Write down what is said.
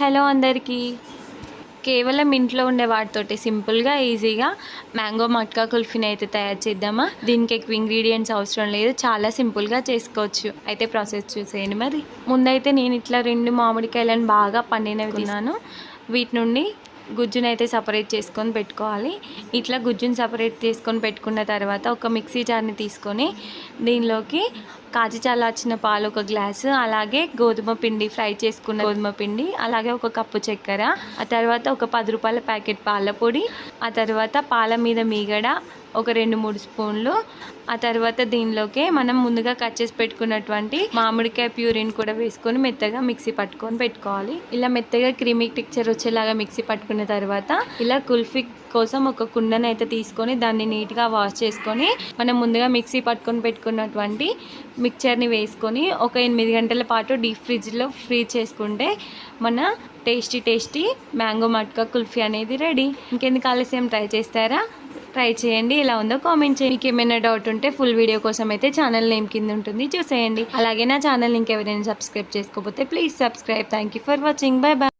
Hello అందరికీ. కేవలం ఇంట్లో ఉండే వాటితోటి సింపుల్గా ఈజీగా మ్యాంగో మట్కా కుల్ఫీని అయితే తయారు చేద్దామా? దీనికి ఎక్కువ ఇంగ్రీడియంట్స్ అవసరం లేదు. చాలా సింపుల్గా చేసుకోవచ్చు. అయితే ప్రాసెస్ చూసేయండి మరి. ముందైతే నేను ఇట్లా రెండు మామిడికాయలను బాగా పండినవి తిన్నాను. వీటి నుండి గుజ్జును అయితే సపరేట్ చేసుకొని పెట్టుకోవాలి. ఇట్లా గుజ్జును సపరేట్ చేసుకొని పెట్టుకున్న తర్వాత ఒక మిక్సీ జార్ని తీసుకొని దీనిలోకి కాచి చల్లార్చిన పాలు ఒక గ్లాసు అలాగే గోధుమ పిండి ఫ్రై చేసుకున్న గోధుమ పిండి అలాగే ఒక కప్పు చక్కెర ఆ తర్వాత ఒక పది రూపాయల ప్యాకెట్ పాల పొడి ఆ తర్వాత పాల మీద మీగడ ఒక రెండు మూడు స్పూన్లు ఆ తర్వాత దీనిలోకి మనం ముందుగా కట్ చేసి పెట్టుకున్నటువంటి మామిడికాయ ప్యూరిన్ కూడా వేసుకొని మెత్తగా మిక్సీ పట్టుకొని పెట్టుకోవాలి. ఇలా మెత్తగా క్రీమీ టెక్చర్ వచ్చేలాగా మిక్సీ పట్టుకున్న తర్వాత ఇలా కుల్ఫీ కోసం ఒక కుండను అయితే తీసుకొని దాన్ని నీట్గా వాష్ చేసుకొని మనం ముందుగా మిక్సీ పట్టుకొని పెట్టుకున్నటువంటి మిక్చర్ని వేసుకొని ఒక ఎనిమిది గంటల పాటు డీప్ ఫ్రిడ్జ్లో ఫ్రీజ్ చేసుకుంటే మన tasty tasty mango matka kulfi అనేది రెడీ. ఇంకెందుకు ఆలస్యం? ట్రై చేస్తారా? ట్రై చేయండి. ఇలా ఉందో కామెంట్ చేయండి. మీకు ఏమైనా డౌట్ ఉంటే ఫుల్ వీడియో కోసం అయితే ఛానల్ నేమ్ కింద ఉంటుంది. చూసేయండి. అలాగే నా ఛానల్ ఇంకెవరైనా సబ్స్క్రైబ్ చేసుకోకపోతే please subscribe. Thank you for watching. Bye bye